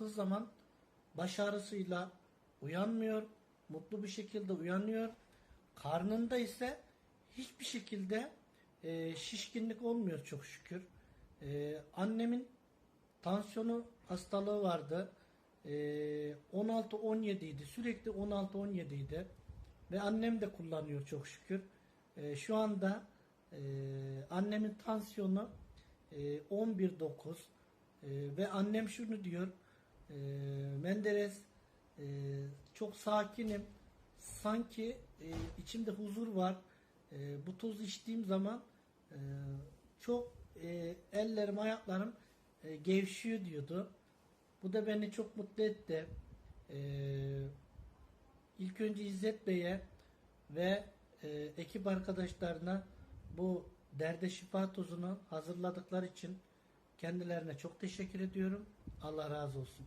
kalktığı zaman baş ağrısıyla uyanmıyor. Mutlu bir şekilde uyanıyor. Karnında ise hiçbir şekilde e, şişkinlik olmuyor çok şükür. E, annemin tansiyonu hastalığı vardı. E, 16-17 idi. Sürekli 16-17 idi. Ve annem de kullanıyor çok şükür. E, şu anda e, annemin tansiyonu e, 11-9 E, ve annem şunu diyor e, Menderes e, çok sakinim sanki e, içimde huzur var E, bu toz içtiğim zaman e, çok e, ellerim ayaklarım e, gevşiyor diyordu bu da beni çok mutlu etti E, İlk önce İzzet Bey'e ve e, ekip arkadaşlarına bu derde şifa tozunu hazırladıkları için kendilerine çok teşekkür ediyorum. Allah razı olsun.